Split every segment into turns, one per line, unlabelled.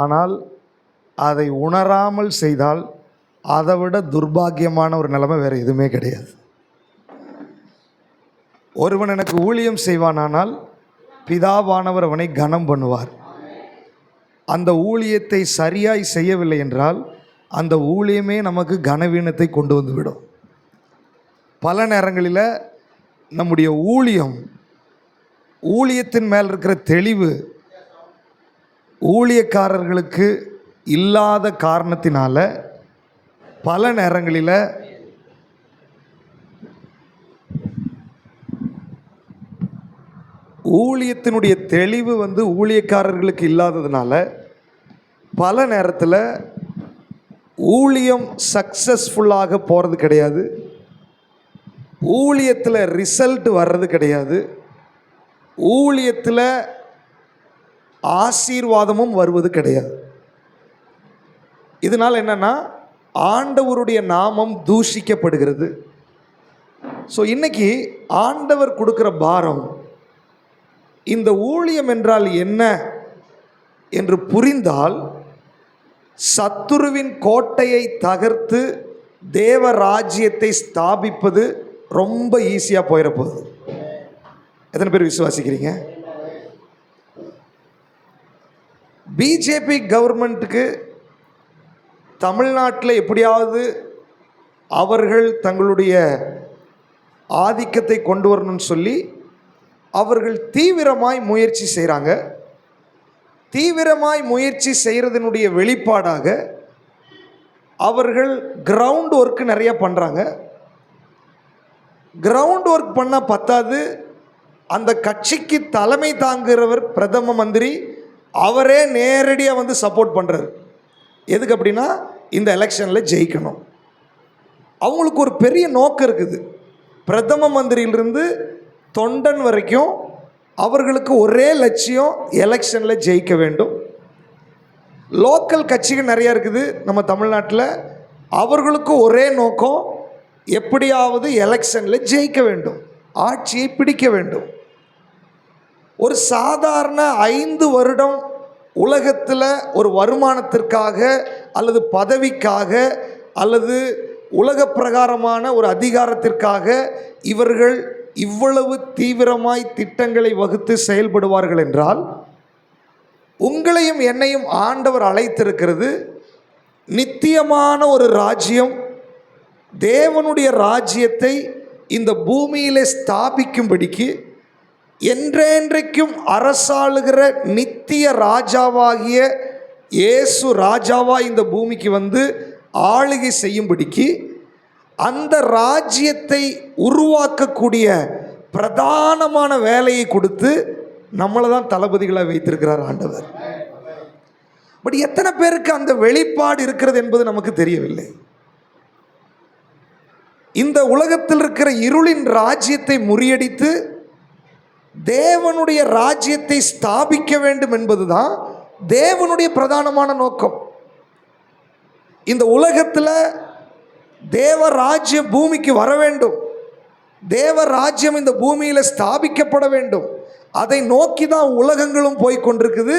ஆனால் அதை உணராமல் செய்தால் அதை விட துர்பாகியமான ஒரு நிலைமை வேறு எதுவுமே கிடையாது ஒருவன் எனக்கு ஊழியம் செய்வானானால் பிதாவானவர் அவனை கனம் பண்ணுவார் அந்த ஊழியத்தை சரியாய் செய்யவில்லை என்றால் அந்த ஊழியமே நமக்கு கனவீனத்தை கொண்டு வந்துவிடும் பல நேரங்களில் நம்முடைய ஊழியம் ஊழியத்தின் மேல் இருக்கிற தெளிவு ஊழியக்காரர்களுக்கு இல்லாத காரணத்தினால் பல நேரங்களில் ஊழியத்தினுடைய தெளிவு வந்து ஊழியக்காரர்களுக்கு இல்லாததுனால பல நேரத்தில் ஊழியம் சக்ஸஸ்ஃபுல்லாக போகிறது கிடையாது ஊழியத்தில் ரிசல்ட் வர்றது கிடையாது ஊழியத்தில் ஆசீர்வாதமும் வருவது கிடையாது இதனால் என்னென்னா ஆண்டவருடைய நாமம் தூஷிக்கப்படுகிறது ஸோ இன்றைக்கி ஆண்டவர் கொடுக்குற பாரம் இந்த ஊழியம் என்றால் என்ன என்று புரிந்தால் சத்துருவின் கோட்டையை தகர்த்து தேவ ராஜ்யத்தை ஸ்தாபிப்பது ரொம்ப ஈஸியாக போயிடப்போகுது எத்தனை பேர் விசுவாசிக்கிறீங்க பிஜேபி கவர்மெண்ட்டுக்கு தமிழ்நாட்டில் எப்படியாவது அவர்கள் தங்களுடைய ஆதிக்கத்தை கொண்டு வரணும்னு சொல்லி அவர்கள் தீவிரமாய் முயற்சி செய்கிறாங்க தீவிரமாய் முயற்சி செய்கிறதனுடைய வெளிப்பாடாக அவர்கள் கிரவுண்ட் ஒர்க்கு நிறைய பண்ணுறாங்க கிரவுண்ட் ஒர்க் பண்ணால் பத்தாது அந்த கட்சிக்கு தலைமை தாங்குகிறவர் பிரதம மந்திரி அவரே நேரடியாக வந்து சப்போர்ட் பண்ணுறாரு எதுக்கு அப்படின்னா இந்த எலெக்ஷனில் ஜெயிக்கணும் அவங்களுக்கு ஒரு பெரிய நோக்கம் இருக்குது பிரதம மந்திரியிலிருந்து தொண்டன் வரைக்கும் அவர்களுக்கு ஒரே லட்சியம் எலெக்ஷனில் ஜெயிக்க வேண்டும் லோக்கல் கட்சிகள் நிறையா இருக்குது நம்ம தமிழ்நாட்டில் அவர்களுக்கும் ஒரே நோக்கம் எப்படியாவது எலெக்ஷனில் ஜெயிக்க வேண்டும் ஆட்சியை பிடிக்க வேண்டும் ஒரு சாதாரண ஐந்து வருடம் உலகத்தில் ஒரு வருமானத்திற்காக அல்லது பதவிக்காக அல்லது உலக பிரகாரமான ஒரு அதிகாரத்திற்காக இவர்கள் இவ்வளவு தீவிரமாய் திட்டங்களை வகுத்து செயல்படுவார்கள் என்றால் உங்களையும் என்னையும் ஆண்டவர் அழைத்திருக்கிறது நித்தியமான ஒரு ராஜ்யம் தேவனுடைய ராஜ்யத்தை இந்த பூமியிலே ஸ்தாபிக்கும்படிக்கு என்றென்றைக்கும் அரசாளுகிற நித்திய ராஜாவாகிய இயேசு ராஜாவா இந்த பூமிக்கு வந்து ஆளுகை செய்யும்படிக்கு அந்த ராஜ்யத்தை உருவாக்கக்கூடிய பிரதானமான வேலையை கொடுத்து நம்மளை தான் தளபதிகளாக வைத்திருக்கிறார் ஆண்டவர் பட் எத்தனை பேருக்கு அந்த வெளிப்பாடு இருக்கிறது என்பது நமக்கு தெரியவில்லை இந்த உலகத்தில் இருக்கிற இருளின் ராஜ்யத்தை முறியடித்து தேவனுடைய ராஜ்யத்தை ஸ்தாபிக்க வேண்டும் என்பதுதான் தேவனுடைய பிரதானமான நோக்கம் இந்த உலகத்தில் தேவ ராஜ்யம் பூமிக்கு வர வேண்டும் தேவ ராஜ்யம் இந்த பூமியில் ஸ்தாபிக்கப்பட வேண்டும் அதை நோக்கி தான் உலகங்களும் போய்கொண்டிருக்குது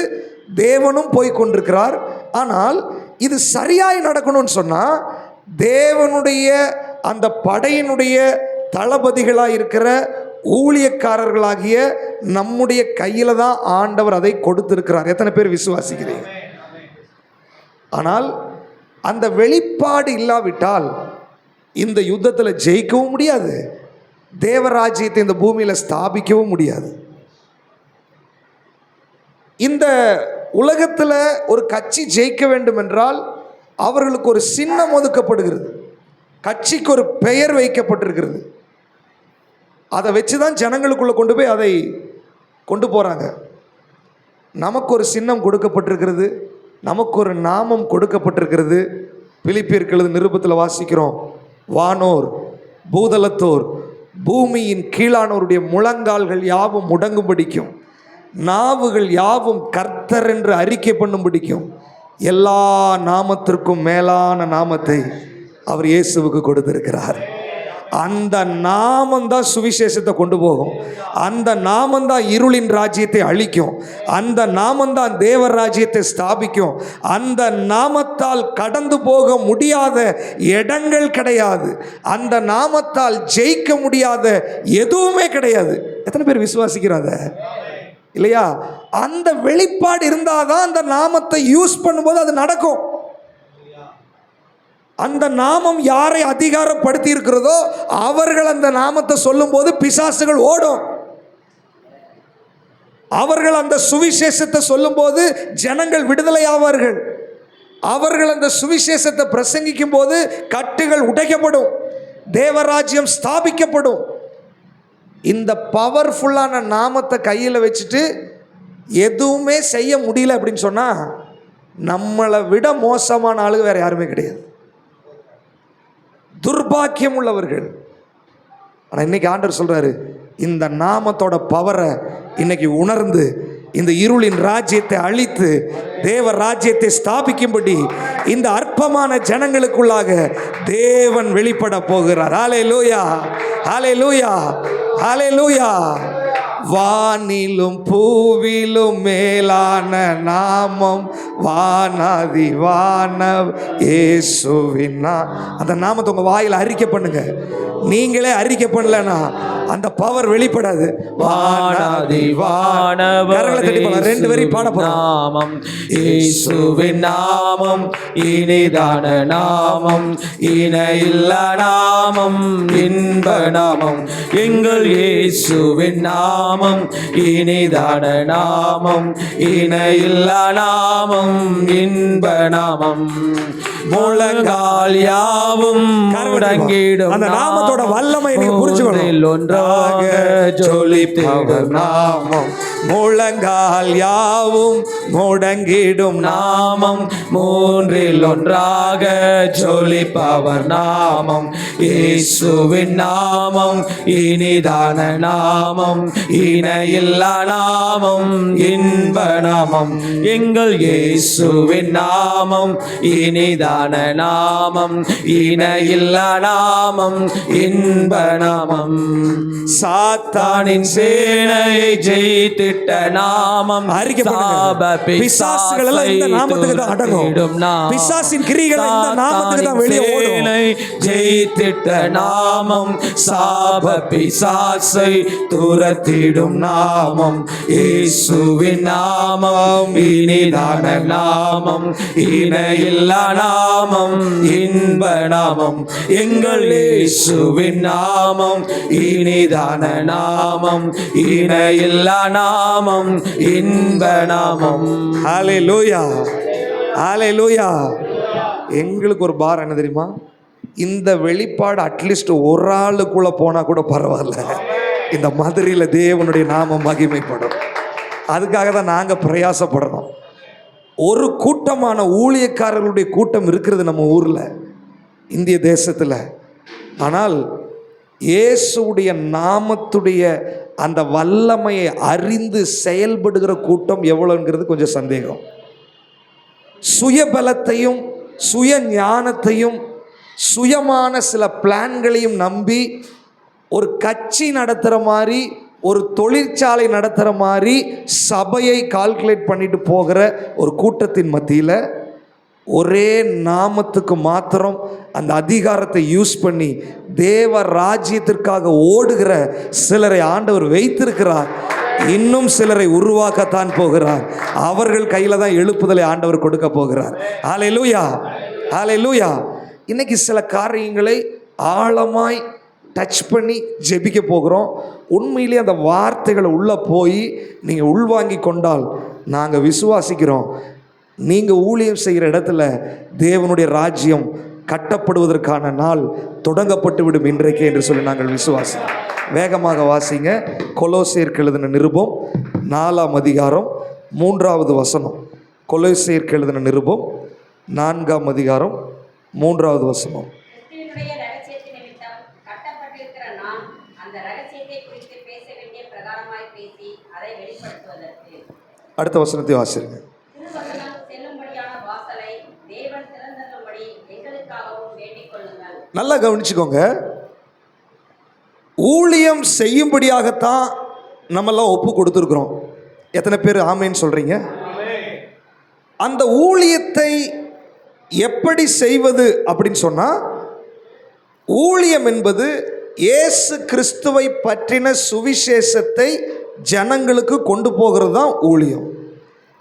தேவனும் போய்கொண்டிருக்கிறார் ஆனால் இது சரியாய் நடக்கணும்னு சொன்னால் தேவனுடைய அந்த படையினுடைய தளபதிகளாக இருக்கிற ஊழியக்காரர்களாகிய நம்முடைய கையில் தான் ஆண்டவர் அதை கொடுத்திருக்கிறார் எத்தனை பேர் விசுவாசிக்கிறீங்க ஆனால் அந்த வெளிப்பாடு இல்லாவிட்டால் இந்த யுத்தத்தில் ஜெயிக்கவும் முடியாது தேவராஜ்யத்தை இந்த பூமியில் ஸ்தாபிக்கவும் முடியாது இந்த உலகத்தில் ஒரு கட்சி ஜெயிக்க வேண்டும் என்றால் அவர்களுக்கு ஒரு சின்னம் ஒதுக்கப்படுகிறது கட்சிக்கு ஒரு பெயர் வைக்கப்பட்டிருக்கிறது அதை வச்சு தான் ஜனங்களுக்குள்ளே கொண்டு போய் அதை கொண்டு போகிறாங்க நமக்கு ஒரு சின்னம் கொடுக்கப்பட்டிருக்கிறது நமக்கு ஒரு நாமம் கொடுக்கப்பட்டிருக்கிறது பிலிப்பியர்களது நிருபத்தில் வாசிக்கிறோம் வானோர் பூதளத்தோர் பூமியின் கீழானோருடைய முழங்கால்கள் யாவும் முடங்கும் பிடிக்கும் நாவுகள் யாவும் கர்த்தர் என்று அறிக்கை பண்ணும் பிடிக்கும் எல்லா நாமத்திற்கும் மேலான நாமத்தை அவர் இயேசுவுக்கு கொடுத்திருக்கிறார் அந்த நாமம் தான் சுவிசேஷத்தை கொண்டு போகும் அந்த நாமம் தான் இருளின் ராஜ்யத்தை அழிக்கும் அந்த நாமம் தான் தேவ ராஜ்யத்தை ஸ்தாபிக்கும் அந்த நாமத்தால் கடந்து போக முடியாத இடங்கள் கிடையாது அந்த நாமத்தால் ஜெயிக்க முடியாத எதுவுமே கிடையாது எத்தனை பேர் விசுவாசிக்கிறாத இல்லையா அந்த வெளிப்பாடு இருந்தால் தான் அந்த நாமத்தை யூஸ் பண்ணும்போது அது நடக்கும் அந்த நாமம் யாரை அதிகாரப்படுத்தி இருக்கிறதோ அவர்கள் அந்த நாமத்தை சொல்லும்போது பிசாசுகள் ஓடும் அவர்கள் அந்த சுவிசேஷத்தை சொல்லும்போது ஜனங்கள் விடுதலை ஆவார்கள் அவர்கள் அந்த சுவிசேஷத்தை பிரசங்கிக்கும் போது கட்டுகள் உடைக்கப்படும் தேவராஜ்யம் ஸ்தாபிக்கப்படும் இந்த பவர்ஃபுல்லான நாமத்தை கையில் வச்சுட்டு எதுவுமே செய்ய முடியல அப்படின்னு சொன்னால் நம்மளை விட மோசமான ஆளுங்க வேறு யாருமே கிடையாது துர்பாக்கியம் உள்ளவர்கள் ஆனால் இன்னைக்கு ஆண்டர் சொல்கிறாரு இந்த நாமத்தோட பவரை இன்னைக்கு உணர்ந்து இந்த இருளின் ராஜ்யத்தை அழித்து தேவ ராஜ்யத்தை ஸ்தாபிக்கும்படி இந்த அற்பமான ஜனங்களுக்குள்ளாக தேவன் வெளிப்பட போகிறார் ஆலே லூயா ஆலே லூயா ஆலே லூயா வானிலும் பூவிலும் மேலான நாமம் வானாதி வானவ் ஏசுவின்னா அந்த நாமத்தை உங்கள் வாயில் அறிக்கை பண்ணுங்க நீங்களே அறிக்கை பண்ணலனா அந்த பவர் வெளிப்படாது வானாதி வானவர் ரெண்டு வரி பாட நாமம் ஏசுவின் நாமம் இனிதான நாமம் இணையில்ல நாமம் இன்ப நாமம் எங்கள் இயேசுவின் நாமம் நாமம் இனிதான நாமம் இணையில்லா நாமம் இன்ப நாமம் முழங்கால் யாவும் முடங்கிடும் அந்த நாமத்தோட வல்லமை நீங்க புரிஞ்சுக்கணும் ஒன்றாக ஜொலிப்பவர் நாமம் முழங்கால் யாவும் முடங்கிடும் நாமம் மூன்றில் ஒன்றாக ஜொலிப்பவர் நாமம் இயேசுவின் நாமம் இனிதான நாமம் இணையில்லா நாமம் இன்ப நாமம் எங்கள் இயேசுவின் நாமம் இனிதான நாமம் இணையில்லா நாமம் இன்ப நாமம் சாத்தானின் சேனையை ஜெயித்து ஜெயித்திட்ட நாமம் சாப பிசாசை துரத்திடும் நாமம் இயேசுவின் நாமம் இனிதான நாமம் இணையில்லா நாமம் இன்ப நாமம் எங்கள் இயேசுவின் நாமம் இனிதான நாமம் இணையில்லா நாமம் நாமம் இன்ப நாமம் ஹாலே லூயா ஹாலே லூயா எங்களுக்கு ஒரு பார் என்ன தெரியுமா இந்த வெளிப்பாடு அட்லீஸ்ட் ஒரு ஆளுக்குள்ள போனா கூட பரவாயில்ல இந்த மதுரையில் தேவனுடைய நாமம் மகிமைப்படும் அதுக்காக தான் நாங்கள் பிரயாசப்படுறோம் ஒரு கூட்டமான ஊழியக்காரர்களுடைய கூட்டம் இருக்கிறது நம்ம ஊரில் இந்திய தேசத்தில் ஆனால் இயேசுடைய நாமத்துடைய அந்த வல்லமையை அறிந்து செயல்படுகிற கூட்டம் எவ்வளோங்கிறது கொஞ்சம் சந்தேகம் சுயபலத்தையும் சுய ஞானத்தையும் சுயமான சில பிளான்களையும் நம்பி ஒரு கட்சி நடத்துகிற மாதிரி ஒரு தொழிற்சாலை நடத்துகிற மாதிரி சபையை கால்குலேட் பண்ணிட்டு போகிற ஒரு கூட்டத்தின் மத்தியில் ஒரே நாமத்துக்கு மாத்திரம் அந்த அதிகாரத்தை யூஸ் பண்ணி தேவ ராஜ்யத்திற்காக ஓடுகிற சிலரை ஆண்டவர் வைத்திருக்கிறார் இன்னும் சிலரை உருவாக்கத்தான் போகிறார் அவர்கள் கையில் தான் எழுப்புதலை ஆண்டவர் கொடுக்க போகிறார் ஆலை லூயா ஆலை லூயா இன்னைக்கு சில காரியங்களை ஆழமாய் டச் பண்ணி ஜெபிக்க போகிறோம் உண்மையிலே அந்த வார்த்தைகளை உள்ளே போய் நீங்கள் உள்வாங்கி கொண்டால் நாங்கள் விசுவாசிக்கிறோம் நீங்கள் ஊழியம் செய்கிற இடத்துல தேவனுடைய ராஜ்யம் கட்டப்படுவதற்கான நாள் தொடங்கப்பட்டு விடும் இன்றைக்கே என்று சொல்லி நாங்கள் விசுவாசி வேகமாக வாசிங்க கொலோசியர் எழுதின நிருபம் நாலாம் அதிகாரம் மூன்றாவது வசனம் கொலோசியர் எழுதின நிருபம் நான்காம் அதிகாரம் மூன்றாவது வசனம் அடுத்த வசனத்தை வாசிருங்க நல்லா கவனிச்சுக்கோங்க ஊழியம் செய்யும்படியாகத்தான் நம்மெல்லாம் ஒப்பு கொடுத்துருக்குறோம் எத்தனை பேர் ஆமைன்னு சொல்கிறீங்க அந்த ஊழியத்தை எப்படி செய்வது அப்படின்னு சொன்னால் ஊழியம் என்பது இயேசு கிறிஸ்துவை பற்றின சுவிசேஷத்தை ஜனங்களுக்கு கொண்டு போகிறது தான் ஊழியம்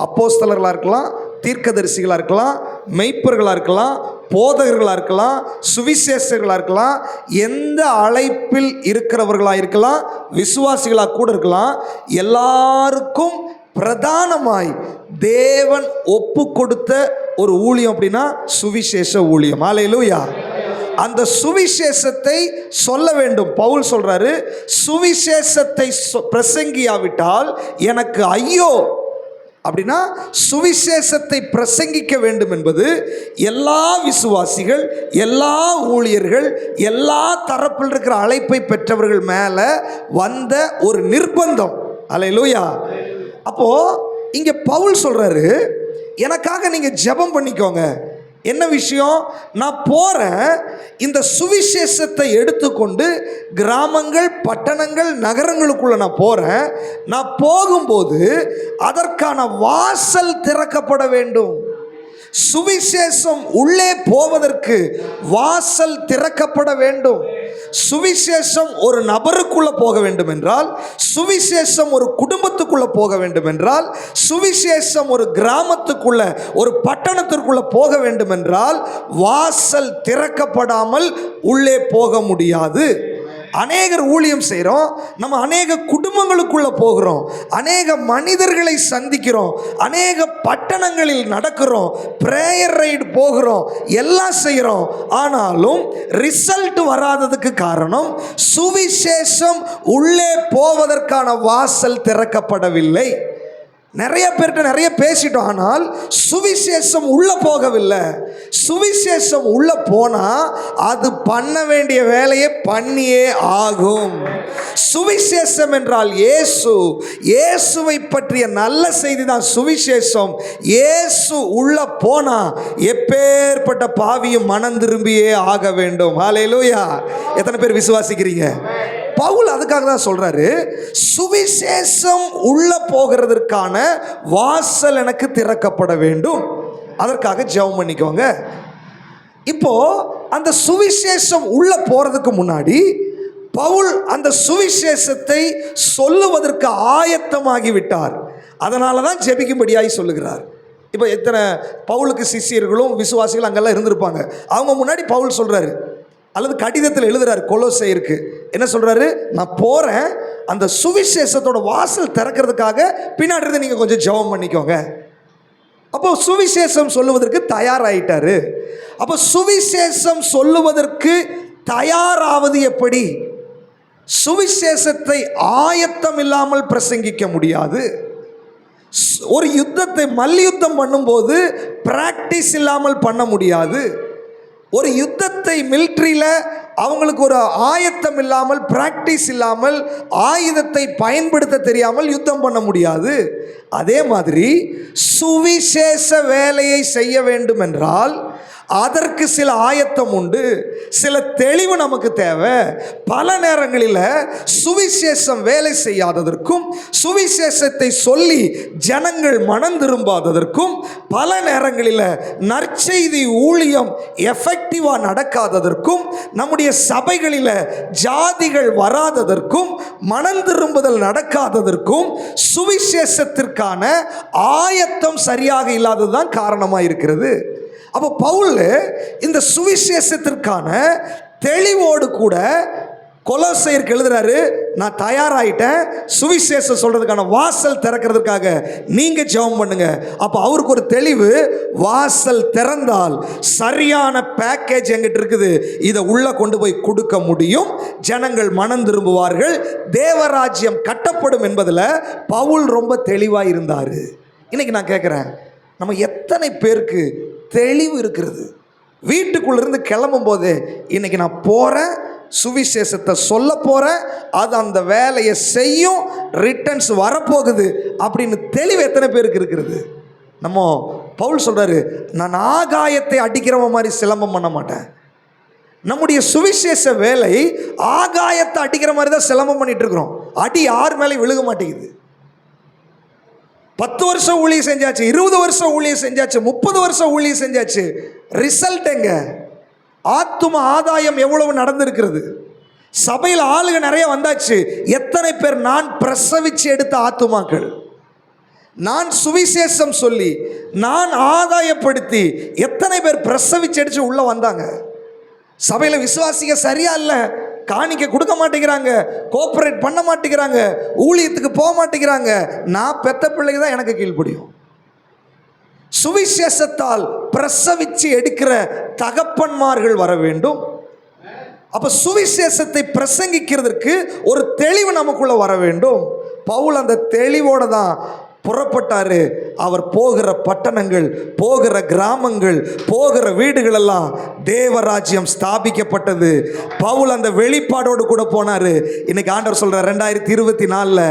அப்போஸ்தலர்களாக இருக்கலாம் தீர்க்கதரிசிகளாக இருக்கலாம் மெய்ப்பர்களாக இருக்கலாம் போதகர்களாக இருக்கலாம் சுவிசேஷர்களாக இருக்கலாம் எந்த அழைப்பில் இருக்கிறவர்களாக இருக்கலாம் விசுவாசிகளாக கூட இருக்கலாம் எல்லாருக்கும் பிரதானமாய் தேவன் ஒப்பு கொடுத்த ஒரு ஊழியம் அப்படின்னா சுவிசேஷ ஊழியம் ஆலையிலூயா அந்த சுவிசேஷத்தை சொல்ல வேண்டும் பவுல் சொல்றாரு சுவிசேஷத்தை பிரசங்கியாவிட்டால் எனக்கு ஐயோ அப்படின்னா சுவிசேஷத்தை பிரசங்கிக்க வேண்டும் என்பது எல்லா விசுவாசிகள் எல்லா ஊழியர்கள் எல்லா தரப்பில் இருக்கிற அழைப்பை பெற்றவர்கள் மேலே வந்த ஒரு நிர்பந்தம் அலையிலூயா அப்போது இங்கே பவுல் சொல்கிறாரு எனக்காக நீங்கள் ஜெபம் பண்ணிக்கோங்க என்ன விஷயம் நான் போகிறேன் இந்த சுவிசேஷத்தை எடுத்துக்கொண்டு கிராமங்கள் பட்டணங்கள் நகரங்களுக்குள்ளே நான் போகிறேன் நான் போகும்போது அதற்கான வாசல் திறக்கப்பட வேண்டும் சுவிசேஷம் உள்ளே போவதற்கு வாசல் திறக்கப்பட வேண்டும் சுவிசேஷம் ஒரு நபருக்குள்ள போக வேண்டும் என்றால் சுவிசேஷம் ஒரு குடும்பத்துக்குள்ள போக வேண்டும் என்றால் சுவிசேஷம் ஒரு கிராமத்துக்குள்ள ஒரு பட்டணத்திற்குள்ள போக வேண்டும் என்றால் வாசல் திறக்கப்படாமல் உள்ளே போக முடியாது அநேகர் ஊழியம் செய்கிறோம் நம்ம அநேக குடும்பங்களுக்குள்ளே போகிறோம் அநேக மனிதர்களை சந்திக்கிறோம் அநேக பட்டணங்களில் நடக்கிறோம் ப்ரேயர் ரைடு போகிறோம் எல்லாம் செய்கிறோம் ஆனாலும் ரிசல்ட் வராததுக்கு காரணம் சுவிசேஷம் உள்ளே போவதற்கான வாசல் திறக்கப்படவில்லை நிறைய பேர்கிட்ட நிறைய பேசிட்டோம் ஆனால் சுவிசேஷம் உள்ளே போகவில்லை சுவிசேஷம் உள்ளே போனால் அது பண்ண வேண்டிய வேலையை பண்ணியே ஆகும் சுவிசேஷம் என்றால் இயேசு இயேசுவை பற்றிய நல்ல செய்தி தான் சுவிசேஷம் இயேசு உள்ளே போனால் எப்பேற்பட்ட பாவியும் மனம் திரும்பியே ஆக வேண்டும் ஹாலேலூயா எத்தனை பேர் விசுவாசிக்கிறீங்க பவுல் அதுக்காக தான் சொல்கிறாரு சுவிசேஷம் உள்ளே போகிறதற்கான வாசல் எனக்கு திறக்கப்பட வேண்டும் அதற்காக ஜெபம் பண்ணிக்கோங்க இப்போது அந்த சுவிசேஷம் உள்ளே போகிறதுக்கு முன்னாடி பவுல் அந்த சுவிசேஷத்தை சொல்லுவதற்கு ஆயத்தமாகி விட்டார் அதனால தான் ஜெபிக்கும்படியாகி சொல்லுகிறார் இப்போ எத்தனை பவுலுக்கு சிஷியர்களும் விசுவாசிகள் அங்கெல்லாம் இருந்திருப்பாங்க அவங்க முன்னாடி பவுல் சொல்கிறாரு அல்லது கடிதத்தில் எழுதுறாரு இருக்கு என்ன சொல்கிறாரு நான் போகிறேன் அந்த சுவிசேஷத்தோட வாசல் திறக்கிறதுக்காக பின்னாடி நீங்க நீங்கள் கொஞ்சம் ஜெபம் பண்ணிக்கோங்க அப்போ சுவிசேஷம் சொல்லுவதற்கு தயாராயிட்டாரு அப்போ சுவிசேஷம் சொல்லுவதற்கு தயாராவது எப்படி சுவிசேஷத்தை ஆயத்தம் இல்லாமல் பிரசங்கிக்க முடியாது ஒரு யுத்தத்தை மல்யுத்தம் பண்ணும்போது பிராக்டிஸ் இல்லாமல் பண்ண முடியாது ஒரு யுத்தத்தை மில்ட்ரியில் அவங்களுக்கு ஒரு ஆயத்தம் இல்லாமல் பிராக்டிஸ் இல்லாமல் ஆயுதத்தை பயன்படுத்த தெரியாமல் யுத்தம் பண்ண முடியாது அதே மாதிரி சுவிசேஷ வேலையை செய்ய வேண்டும் என்றால் அதற்கு சில ஆயத்தம் உண்டு சில தெளிவு நமக்கு தேவை பல நேரங்களில் சுவிசேஷம் வேலை செய்யாததற்கும் சுவிசேஷத்தை சொல்லி ஜனங்கள் மனம் திரும்பாததற்கும் பல நேரங்களில் நற்செய்தி ஊழியம் எஃபெக்டிவாக நடக்காததற்கும் நம்முடைய சபைகளில் ஜாதிகள் வராததற்கும் மனம் திரும்புதல் நடக்காததற்கும் சுவிசேஷத்திற்கான ஆயத்தம் சரியாக இல்லாததுதான் காரணமாக இருக்கிறது அப்போ பவுல் பவுலு இந்த சுவிசேஷத்திற்கான தெளிவோடு கூட கொலோசையருக்கு எழுதுறாரு நான் தயாராகிட்டேன் சுவிசேஷம் சொல்கிறதுக்கான வாசல் திறக்கிறதுக்காக நீங்கள் ஜெபம் பண்ணுங்க அப்போ அவருக்கு ஒரு தெளிவு வாசல் திறந்தால் சரியான பேக்கேஜ் எங்கிட்ட இருக்குது இதை உள்ளே கொண்டு போய் கொடுக்க முடியும் ஜனங்கள் மனம் திரும்புவார்கள் தேவராஜ்யம் கட்டப்படும் என்பதில் பவுல் ரொம்ப தெளிவாக இருந்தார் இன்றைக்கி நான் கேட்குறேன் நம்ம எத்தனை பேருக்கு தெளிவு இருக்கிறது வீட்டுக்குள்ளேருந்து கிளம்பும் போது இன்றைக்கி நான் போகிறேன் சுவிசேஷத்தை சொல்ல போகிறேன் அது அந்த வேலையை செய்யும் ரிட்டர்ன்ஸ் வரப்போகுது அப்படின்னு தெளிவு எத்தனை பேருக்கு இருக்கிறது நம்ம பவுல் சொல்கிறாரு நான் ஆகாயத்தை அடிக்கிறவ மாதிரி சிலம்பம் பண்ண மாட்டேன் நம்முடைய சுவிசேஷ வேலை ஆகாயத்தை அடிக்கிற மாதிரி தான் சிலம்பம் பண்ணிகிட்ருக்குறோம் இருக்கிறோம் அடி யார் மேலே விழுக மாட்டேங்குது பத்து வருஷம் ஊழியம் செஞ்சாச்சு இருபது வருஷம் ஊழியம் செஞ்சாச்சு முப்பது வருஷம் ஊழியம் செஞ்சாச்சு ரிசல்ட் எங்க ஆத்தும ஆதாயம் எவ்வளவு நடந்திருக்கிறது சபையில் ஆளுக நிறைய வந்தாச்சு எத்தனை பேர் நான் பிரசவிச்சு எடுத்த ஆத்துமாக்கள் நான் சுவிசேஷம் சொல்லி நான் ஆதாயப்படுத்தி எத்தனை பேர் பிரசவிச்சு அடித்து உள்ளே வந்தாங்க சபையில் விசுவாசிக்க சரியா இல்லை காணிக்க கொடுக்க மாட்டேங்கிறாங்க கோஆப்ரேட் பண்ண மாட்டேங்கிறாங்க ஊழியத்துக்கு போக மாட்டேங்கிறாங்க நான் பெத்த பிள்ளைக்கு தான் எனக்கு கீழ்ப்படியும் சுவிசேஷத்தால் பிரசவிச்சு எடுக்கிற தகப்பன்மார்கள் வர வேண்டும் அப்போ சுவிசேஷத்தை பிரசங்கிக்கிறதுக்கு ஒரு தெளிவு நமக்குள்ளே வர வேண்டும் பவுல் அந்த தெளிவோடு தான் புறப்பட்டார் அவர் போகிற பட்டணங்கள் போகிற கிராமங்கள் போகிற வீடுகளெல்லாம் தேவராஜ்யம் ஸ்தாபிக்கப்பட்டது பவுல் அந்த வெளிப்பாடோடு கூட போனார் இன்னைக்கு ஆண்டவர் சொல்கிற ரெண்டாயிரத்தி இருபத்தி நாலில்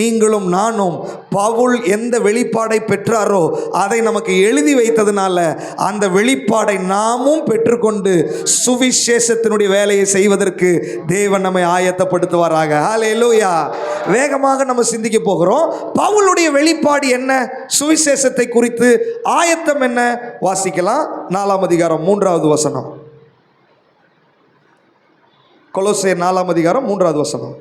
நீங்களும் நானும் பவுல் எந்த வெளிப்பாடை பெற்றாரோ அதை நமக்கு எழுதி வைத்ததுனால அந்த வெளிப்பாடை நாமும் பெற்றுக்கொண்டு சுவிசேஷத்தினுடைய வேலையை செய்வதற்கு தேவன் நம்மை ஆயத்தப்படுத்துவாராக ஹாலே லூயா வேகமாக நம்ம சிந்திக்க போகிறோம் பவுளுடைய வெளி வெளிப்பாடு என்ன சுவிசேஷத்தை குறித்து ஆயத்தம் என்ன வாசிக்கலாம் நாலாம் அதிகாரம் மூன்றாவது வசனம் கொலோசே நாலாம் அதிகாரம் மூன்றாவது வசனம்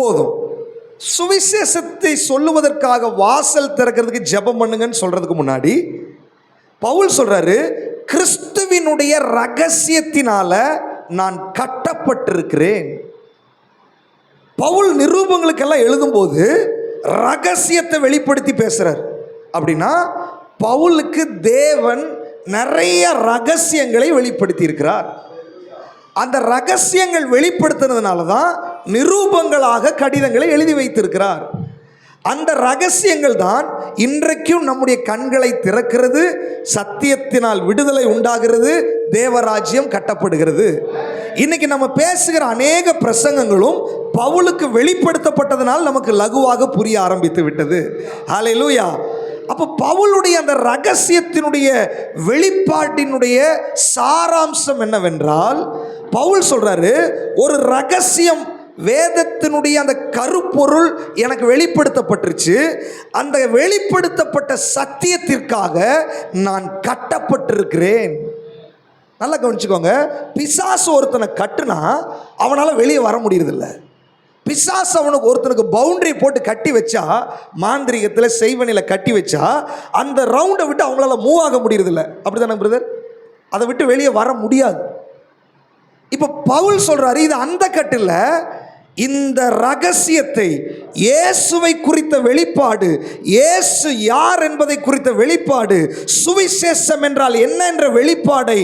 போதும் சுவிசேஷத்தை சொல்லுவதற்காக வாசல் திறக்கிறதுக்கு ஜெபம் பண்ணுங்கன்னு சொல்றதுக்கு முன்னாடி பவுல் சொல்றாரு கிறிஸ்துவினுடைய ரகசியத்தினால நான் கட்டப்பட்டிருக்கிறேன் பவுல் நிரூபங்களுக்கெல்லாம் எழுதும்போது ரகசியத்தை வெளிப்படுத்தி பேசுகிறார் அப்படின்னா பவுலுக்கு தேவன் நிறைய ரகசியங்களை வெளிப்படுத்தி இருக்கிறார் அந்த ரகசியங்கள் வெளிப்படுத்துனதுனால தான் நிரூபங்களாக கடிதங்களை எழுதி வைத்திருக்கிறார் அந்த ரகசியங்கள் தான் இன்றைக்கும் நம்முடைய கண்களை திறக்கிறது சத்தியத்தினால் விடுதலை உண்டாகிறது தேவராஜ்யம் கட்டப்படுகிறது இன்னைக்கு நம்ம பேசுகிற அநேக பிரசங்கங்களும் பவுலுக்கு வெளிப்படுத்தப்பட்டதனால் நமக்கு லகுவாக புரிய ஆரம்பித்து விட்டது ஹலெலூயா அப்போ பவுளுடைய அந்த ரகசியத்தினுடைய வெளிப்பாட்டினுடைய சாராம்சம் என்னவென்றால் பவுல் சொல்கிறாரு ஒரு ரகசியம் வேதத்தினுடைய அந்த கருப்பொருள் எனக்கு வெளிப்படுத்தப்பட்டுருச்சு அந்த வெளிப்படுத்தப்பட்ட சத்தியத்திற்காக நான் கட்டப்பட்டிருக்கிறேன் நல்லா கவனிச்சுக்கோங்க பிசாசு ஒருத்தனை கட்டுனா அவனால் வெளியே வர முடியறதில்ல பிசாசு அவனுக்கு ஒருத்தனுக்கு பவுண்டரி போட்டு கட்டி வச்சா மாந்திரிகத்தில் செய்வனையில் கட்டி வச்சா அந்த ரவுண்டை விட்டு அவங்களால மூவ் ஆக முடியறதில்ல அப்படி தானே பிரதர் அதை விட்டு வெளியே வர முடியாது இப்போ பவுல் சொல்கிறாரு இது அந்த கட்டில் இந்த ரகசியத்தை இயேசுவை குறித்த வெளிப்பாடு இயேசு யார் என்பதை குறித்த வெளிப்பாடு சுவிசேஷம் என்றால் என்ன என்ற வெளிப்பாடை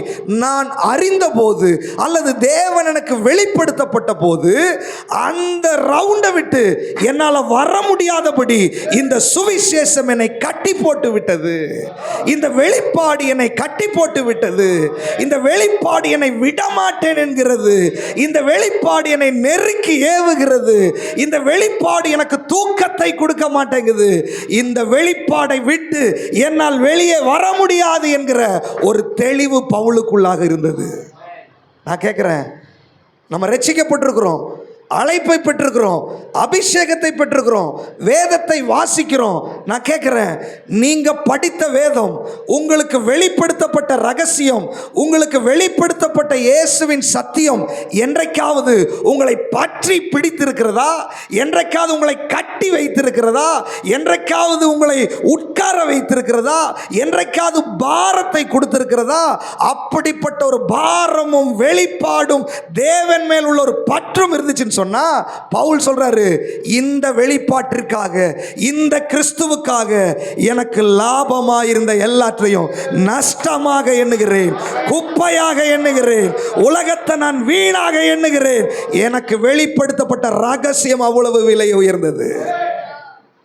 நான் அறிந்தபோது அல்லது தேவன் எனக்கு வெளிப்படுத்தப்பட்ட போது அந்த ரவுண்டை விட்டு என்னால் வர முடியாதபடி இந்த சுவிசேஷம் என்னை கட்டி போட்டு விட்டது இந்த வெளிப்பாடு என்னை கட்டி போட்டு விட்டது இந்த வெளிப்பாடு என்னை விடமாட்டேன் என்கிறது இந்த வெளிப்பாடு என்னை நெருக்கி ஏவ ஏவுகிறது இந்த வெளிப்பாடு எனக்கு தூக்கத்தை கொடுக்க மாட்டேங்குது இந்த வெளிப்பாடை விட்டு என்னால் வெளியே வர முடியாது என்கிற ஒரு தெளிவு பவுலுக்குள்ளாக இருந்தது நான் கேட்குறேன் நம்ம ரட்சிக்கப்பட்டிருக்கிறோம் அழைப்பை பெற்றிருக்கிறோம் அபிஷேகத்தை பெற்றிருக்கிறோம் வேதத்தை வாசிக்கிறோம் நான் கேட்குறேன் நீங்கள் படித்த வேதம் உங்களுக்கு வெளிப்படுத்தப்பட்ட ரகசியம் உங்களுக்கு வெளிப்படுத்தப்பட்ட இயேசுவின் சத்தியம் என்றைக்காவது உங்களை பற்றி பிடித்திருக்கிறதா என்றைக்காவது உங்களை கட்டி வைத்திருக்கிறதா என்றைக்காவது உங்களை உட்கார வைத்திருக்கிறதா என்றைக்காவது பாரத்தை கொடுத்திருக்கிறதா அப்படிப்பட்ட ஒரு பாரமும் வெளிப்பாடும் தேவன் மேல் உள்ள ஒரு பற்றும் இருந்துச்சுன்னு சொன்னா பவுல் சொல்றாரு இந்த வெளிப்பாட்டிற்காக இந்த கிறிஸ்துவுக்காக எனக்கு லாபமாக இருந்த எல்லாற்றையும் நஷ்டமாக எண்ணுகிறேன் குப்பையாக எண்ணுகிறேன் உலகத்தை நான் வீணாக எண்ணுகிறேன் எனக்கு வெளிப்படுத்தப்பட்ட ரகசியம் அவ்வளவு விலை உயர்ந்தது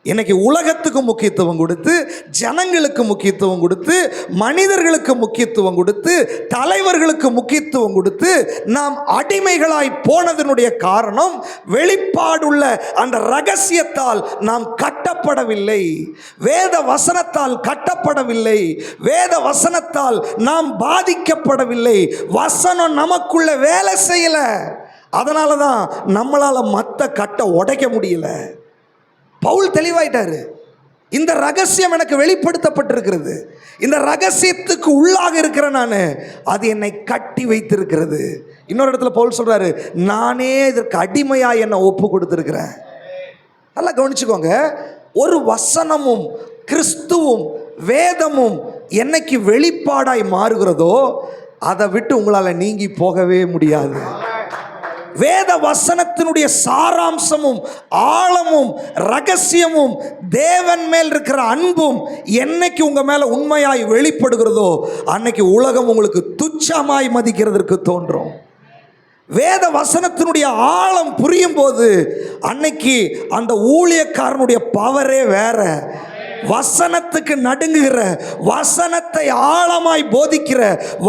இன்னைக்கு உலகத்துக்கு முக்கியத்துவம் கொடுத்து ஜனங்களுக்கு முக்கியத்துவம் கொடுத்து மனிதர்களுக்கு முக்கியத்துவம் கொடுத்து தலைவர்களுக்கு முக்கியத்துவம் கொடுத்து நாம் அடிமைகளாய் போனதனுடைய காரணம் வெளிப்பாடுள்ள அந்த ரகசியத்தால் நாம் கட்டப்படவில்லை வேத வசனத்தால் கட்டப்படவில்லை வேத வசனத்தால் நாம் பாதிக்கப்படவில்லை வசனம் நமக்குள்ள வேலை செய்யலை அதனால தான் நம்மளால் மற்ற கட்டை உடைக்க முடியலை பவுல் தெளிவாயிட்டாரு இந்த ரகசியம் எனக்கு வெளிப்படுத்தப்பட்டிருக்கிறது இந்த ரகசியத்துக்கு உள்ளாக இருக்கிற நான் அது என்னை கட்டி வைத்திருக்கிறது இன்னொரு இடத்துல பவுல் சொல்கிறாரு நானே இதற்கு அடிமையாக என்னை ஒப்பு கொடுத்துருக்கிறேன் நல்லா கவனிச்சுக்கோங்க ஒரு வசனமும் கிறிஸ்துவும் வேதமும் என்னைக்கு வெளிப்பாடாய் மாறுகிறதோ அதை விட்டு உங்களால் நீங்கி போகவே முடியாது வேத வசனத்தினுடைய சாராம்சமும் ஆழமும் ரகசியமும் தேவன் மேல் இருக்கிற அன்பும் என்னைக்கு உங்கள் மேலே உண்மையாய் வெளிப்படுகிறதோ அன்னைக்கு உலகம் உங்களுக்கு துச்சமாய் மதிக்கிறதுக்கு தோன்றும் வேத வசனத்தினுடைய ஆழம் புரியும் போது அன்னைக்கு அந்த ஊழியக்காரனுடைய பவரே வேற வசனத்துக்கு நடுங்குகிற வசனத்தை ஆழமாய் போதிக்கிற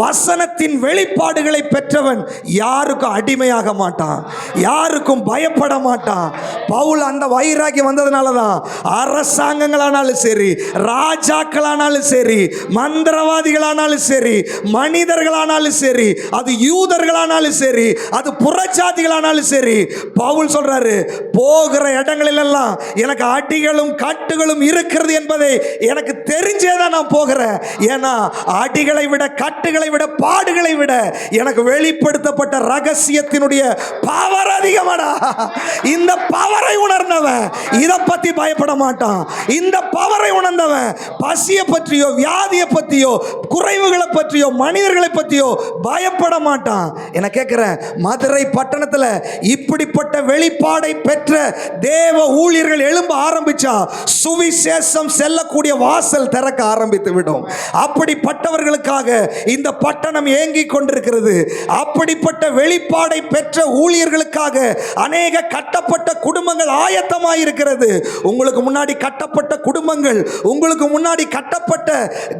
வசனத்தின் வெளிப்பாடுகளை பெற்றவன் யாருக்கும் அடிமையாக மாட்டான் யாருக்கும் பயப்பட மாட்டான் பவுல் அந்த வைராகி வந்ததுனால தான் அரசாங்கங்களானாலும் சரி ராஜாக்களானாலும் சரி மந்திரவாதிகளானாலும் சரி மனிதர்களானாலும் சரி அது யூதர்களானாலும் சரி அது புறச்சாதிகளானாலும் சரி பவுல் சொல்றாரு போகிற இடங்களிலெல்லாம் எனக்கு அடிகளும் காட்டுகளும் இருக்கிறது என்பதை எனக்கு தெரிஞ்சே தான் நான் போகிறேன் ஏன்னா அடிகளை விட கட்டுகளை விட பாடுகளை விட எனக்கு வெளிப்படுத்தப்பட்ட ரகசியத்தினுடைய பவர் அதிகமாடா இந்த பவரை உணர்ந்தவன் இதை பற்றி பயப்பட மாட்டான் இந்த பவரை உணர்ந்தவன் பசியை பற்றியோ வியாதியை பற்றியோ குறைவுகளை பற்றியோ மனிதர்களை பற்றியோ பயப்பட மாட்டான் என கேட்குறேன் மதுரை பட்டணத்தில் இப்படிப்பட்ட வெளிப்பாடை பெற்ற தேவ ஊழியர்கள் எழும்ப ஆரம்பிச்சா சுவிசேஷம் செல்லக்கூடிய வாசல் திறக்க ஆரம்பித்து விடும் அப்படிப்பட்டவர்களுக்காக இந்த பட்டணம் ஏங்கிக் கொண்டிருக்கிறது அப்படிப்பட்ட வெளிப்பாடை பெற்ற ஊழியர்களுக்காக அநேக கட்டப்பட்ட குடும்பங்கள் ஆயத்தமாக இருக்கிறது உங்களுக்கு முன்னாடி கட்டப்பட்ட குடும்பங்கள் உங்களுக்கு முன்னாடி கட்டப்பட்ட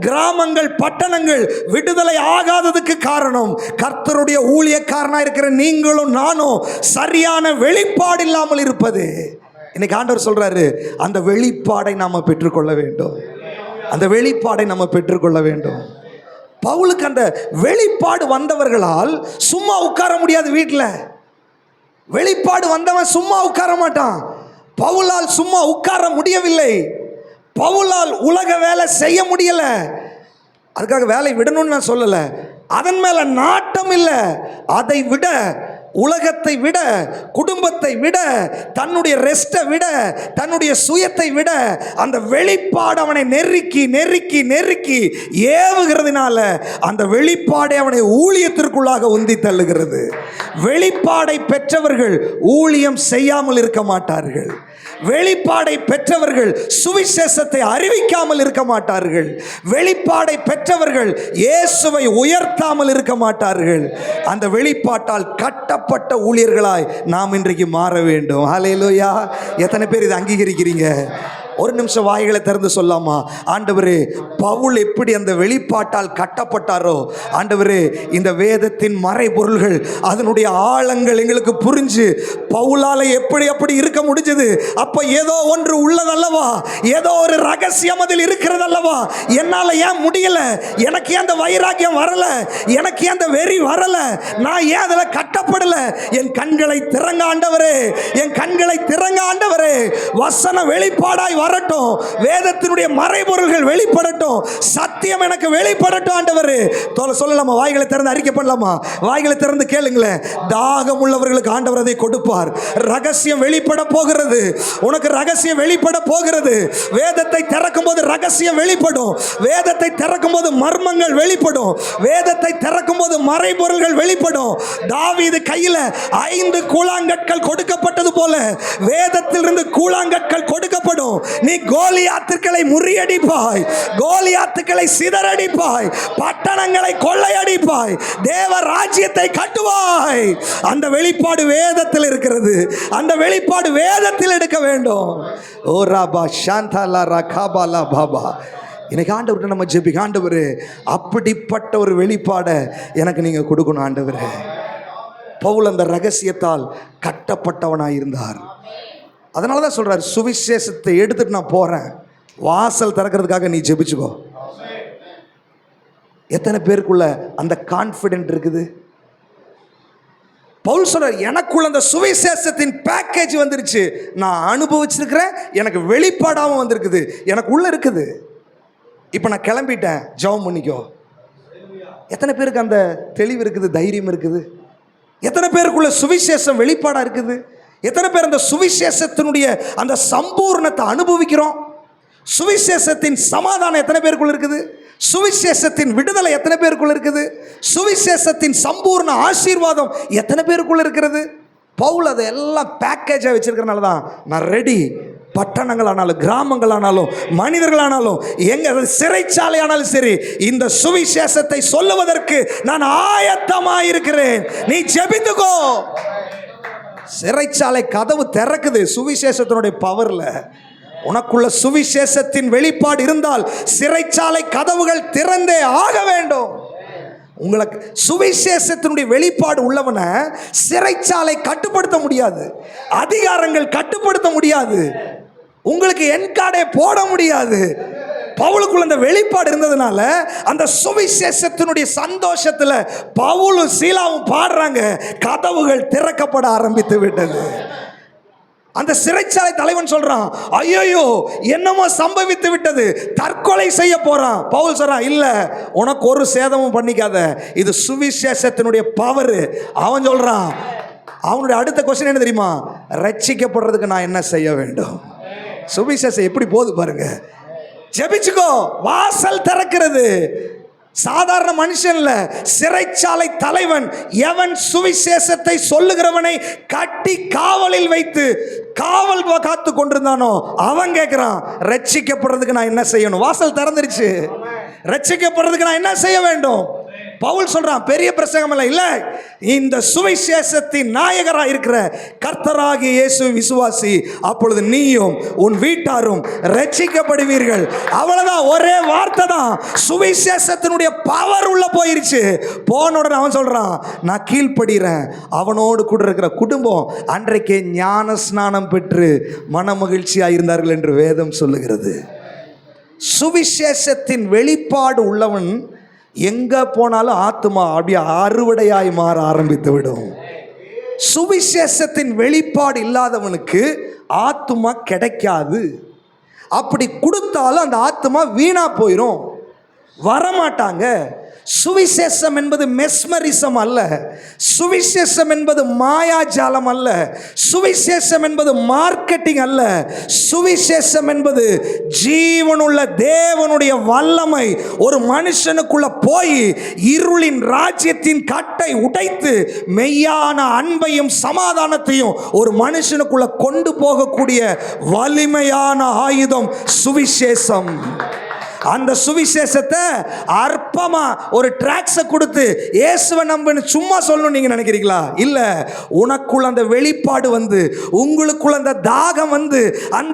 கிராமங்கள் பட்டணங்கள் விடுதலை ஆகாததுக்கு காரணம் கர்த்தருடைய ஊழியக்காரனாக இருக்கிற நீங்களும் நானும் சரியான வெளிப்பாடு இல்லாமல் இருப்பது இன்னைக்கு ஆண்டவர் சொல்கிறாரு அந்த வெளிப்பாடை நாம் பெற்றுக்கொள்ள வேண்டும் அந்த வெளிப்பாடை நம்ம பெற்றுக்கொள்ள வேண்டும் பவுலுக்கு அந்த வெளிப்பாடு வந்தவர்களால் சும்மா உட்கார முடியாது வீட்டில் வெளிப்பாடு வந்தவன் சும்மா உட்கார மாட்டான் பவுலால் சும்மா உட்கார முடியவில்லை பவுலால் உலக வேலை செய்ய முடியலை அதுக்காக வேலை விடணும்னு நான் சொல்லலை அதன் மேலே நாட்டம் இல்லை அதை விட உலகத்தை விட குடும்பத்தை விட தன்னுடைய ரெஸ்ட்டை விட தன்னுடைய சுயத்தை விட அந்த வெளிப்பாடு அவனை நெருக்கி நெருக்கி நெருக்கி ஏவுகிறதுனால அந்த வெளிப்பாடை அவனை ஊழியத்திற்குள்ளாக உந்தி தள்ளுகிறது வெளிப்பாடை பெற்றவர்கள் ஊழியம் செய்யாமல் இருக்க மாட்டார்கள் வெளிப்பாடை பெற்றவர்கள் சுவிசேஷத்தை அறிவிக்காமல் இருக்க மாட்டார்கள் வெளிப்பாடை பெற்றவர்கள் இயேசுவை உயர்த்தாமல் இருக்க மாட்டார்கள் அந்த வெளிப்பாட்டால் கட்ட மாற்றப்பட்ட ஊழியர்களாய் நாம் இன்றைக்கு மாற வேண்டும் லோயா எத்தனை பேர் இதை அங்கீகரிக்கிறீங்க ஒரு நிமிஷம் வாய்களை திறந்து சொல்லாமா ஆண்டவர் பவுல் எப்படி அந்த வெளிப்பாட்டால் கட்டப்பட்டாரோ ஆண்டவர் இந்த வேதத்தின் மறைபொருள்கள் அதனுடைய ஆழங்கள் எங்களுக்கு புரிஞ்சு பவுலால் எப்படி அப்படி இருக்க முடிஞ்சது அப்போ ஏதோ ஒன்று உள்ளதல்லவா ஏதோ ஒரு ரகசியம் அதில் இருக்கிறதல்லவா என்னால் ஏன் முடியல எனக்கு அந்த வைராக்கியம் வரல எனக்கு அந்த வெறி வரல நான் ஏன் அதில் கட்டப்படல என் கண்களை திறங்க ஆண்டவரே என் கண்களை திறங்க ஆண்டவரே வசன வெளிப்பாடாய் வரட்டும் வேதத்தினுடைய மறைபொருள்கள் வெளிப்படட்டும் சத்தியம் எனக்கு வெளிப்படட்டும் ஆண்டவர் தோலை சொல்லலாமா வாய்களை திறந்து அறிக்கை பண்ணலாமா வாய்களை திறந்து கேளுங்களேன் தாகம் உள்ளவர்களுக்கு ஆண்டவர் அதை கொடுப்பார் ரகசியம் வெளிப்பட போகிறது உனக்கு ரகசியம் வெளிப்பட போகிறது வேதத்தை திறக்கும் போது ரகசியம் வெளிப்படும் வேதத்தை திறக்கும் போது மர்மங்கள் வெளிப்படும் வேதத்தை திறக்கும் போது மறைபொருள்கள் வெளிப்படும் தாவீது கையில் ஐந்து கூழாங்கற்கள் கொடுக்கப்பட்டது போல வேதத்திலிருந்து கூழாங்கற்கள் கொடுக்கப்படும் நீ கோலியாத்துக்களை முறியடிப்பாய் கோலியாத்துக்களை சிதறடிப்பாய் பட்டணங்களை கொள்ளையடிப்பாய் தேவ ராஜ்யத்தை கட்டுவாய் அந்த வெளிப்பாடு வேதத்தில் இருக்கிறது அந்த வெளிப்பாடு வேதத்தில் எடுக்க வேண்டும் ஓ ராபா சாந்தாலா ரகாபாலா பாபா எனக்கு ஆண்டவர்கிட்ட நம்ம ஜெபி ஆண்டவர் அப்படிப்பட்ட ஒரு வெளிப்பாடை எனக்கு நீங்கள் கொடுக்கணும் ஆண்டவர் பவுல் அந்த ரகசியத்தால் கட்டப்பட்டவனாக இருந்தார் அதனால தான் சொல்கிறார் சுவிசேஷத்தை எடுத்துகிட்டு நான் போகிறேன் வாசல் திறக்கிறதுக்காக நீ ஜெபிச்சுக்கோ எத்தனை பேருக்குள்ள அந்த கான்ஃபிடென்ட் இருக்குது பவுல் சொல்றார் எனக்குள்ள அந்த சுவிசேஷத்தின் பேக்கேஜ் வந்துருச்சு நான் அனுபவிச்சிருக்கிறேன் எனக்கு வெளிப்பாடாகவும் வந்திருக்குது எனக்கு உள்ள இருக்குது இப்போ நான் கிளம்பிட்டேன் ஜவம் பண்ணிக்கோ எத்தனை பேருக்கு அந்த தெளிவு இருக்குது தைரியம் இருக்குது எத்தனை பேருக்குள்ள சுவிசேஷம் வெளிப்பாடாக இருக்குது எத்தனை பேர் அந்த சுவிசேஷத்தினுடைய அந்த சம்பூர்ணத்தை அனுபவிக்கிறோம் சுவிசேஷத்தின் சமாதானம் எத்தனை பேருக்குள்ள இருக்குது சுவிசேஷத்தின் விடுதலை எத்தனை பேருக்குள்ள இருக்குது சுவிசேஷத்தின் சம்பூர்ண ஆசீர்வாதம் எத்தனை பேருக்குள்ள இருக்கிறது பவுல் அதை எல்லாம் பேக்கேஜாக வச்சுருக்கிறனால தான் நான் ரெடி பட்டணங்களானாலும் கிராமங்களானாலும் மனிதர்களானாலும் எங்கள் சிறைச்சாலை ஆனாலும் சரி இந்த சுவிசேஷத்தை சொல்லுவதற்கு நான் ஆயத்தமாக இருக்கிறேன் நீ ஜெபித்துக்கோ சிறைச்சாலை கதவு திறக்குது சுவிசேஷத்தினுடைய பவரில் உனக்குள்ள சுவிசேஷத்தின் வெளிப்பாடு இருந்தால் சிறைச்சாலை கதவுகள் திறந்தே ஆக வேண்டும் உங்களுக்கு சுவிசேஷத்தினுடைய வெளிப்பாடு உள்ளவனை சிறைச்சாலை கட்டுப்படுத்த முடியாது அதிகாரங்கள் கட்டுப்படுத்த முடியாது உங்களுக்கு என் கார்டை போட முடியாது பவுலுக்குள்ள அந்த வெளிப்பாடு இருந்ததுனால அந்த சுவிசேஷத்தினுடைய சந்தோஷத்தில் பவுலும் சீலாவும் பாடுறாங்க கதவுகள் திறக்கப்பட ஆரம்பித்து விட்டது அந்த சிறைச்சாலை தலைவன் சொல்றான் ஐயோயோ என்னமோ சம்பவித்து விட்டது தற்கொலை செய்ய போறான் பவுல் சொல்றான் இல்ல உனக்கு ஒரு சேதமும் பண்ணிக்காத இது சுவிசேஷத்தினுடைய பவர் அவன் சொல்றான் அவனுடைய அடுத்த கொஸ்டின் என்ன தெரியுமா ரட்சிக்கப்படுறதுக்கு நான் என்ன செய்ய வேண்டும் சுவிசேஷம் எப்படி போகுது பாருங்க ஜெபிச்சுக்கோ வாசல் திறக்கிறது சாதாரண மனுஷன்ல சிறைச்சாலை தலைவன் எவன் சுவிசேஷத்தை சொல்லுகிறவனை கட்டி காவலில் வைத்து காவல் காத்து கொண்டிருந்தானோ அவன் கேட்கிறான் ரட்சிக்கப்படுறதுக்கு நான் என்ன செய்யணும் வாசல் திறந்துருச்சு ரட்சிக்கப்படுறதுக்கு நான் என்ன செய்ய வேண்டும் பவுல் சொல்கிறான் பெரிய பிரசங்கம் இல்லை இல்லை இந்த சுவிசேஷத்தின் நாயகராக இருக்கிற கர்த்தராகிய இயேசு விசுவாசி அப்பொழுது நீயும் உன் வீட்டாரும் ரட்சிக்கப்படுவீர்கள் அவ்வளோதான் ஒரே வார்த்தை தான் சுவிசேஷத்தினுடைய பவர் உள்ளே போயிருச்சு போன உடனே அவன் சொல்கிறான் நான் கீழ்ப்படுகிறேன் அவனோடு கூட இருக்கிற குடும்பம் அன்றைக்கே ஞான ஸ்நானம் பெற்று மன மகிழ்ச்சியாக இருந்தார்கள் என்று வேதம் சொல்லுகிறது சுவிசேஷத்தின் வெளிப்பாடு உள்ளவன் எங்கே போனாலும் ஆத்மா அப்படியே அறுவடையாய் மாற ஆரம்பித்து விடும் சுவிசேஷத்தின் வெளிப்பாடு இல்லாதவனுக்கு ஆத்மா கிடைக்காது அப்படி கொடுத்தாலும் அந்த ஆத்மா வீணாக போயிடும் வரமாட்டாங்க சுவிசேஷம் என்பது மெஸ்மரிசம் அல்ல சுவிசேஷம் என்பது மாயாஜாலம் அல்ல சுவிசேஷம் என்பது மார்க்கெட்டிங் அல்ல சுவிசேஷம் என்பது ஜீவனுள்ள தேவனுடைய வல்லமை ஒரு மனுஷனுக்குள்ள போய் இருளின் ராஜ்யத்தின் கட்டை உடைத்து மெய்யான அன்பையும் சமாதானத்தையும் ஒரு மனுஷனுக்குள்ள கொண்டு போகக்கூடிய வலிமையான ஆயுதம் சுவிசேஷம் அந்த சுவிசேஷத்தை அற்பமாக ஒரு ட்ராக்ஸை கொடுத்து இயேசுவை நம்புன்னு சும்மா சொல்லணும் நீங்கள் நினைக்கிறீங்களா இல்லை உனக்குள்ள அந்த வெளிப்பாடு வந்து உங்களுக்குள்ள அந்த தாகம் வந்து அந்த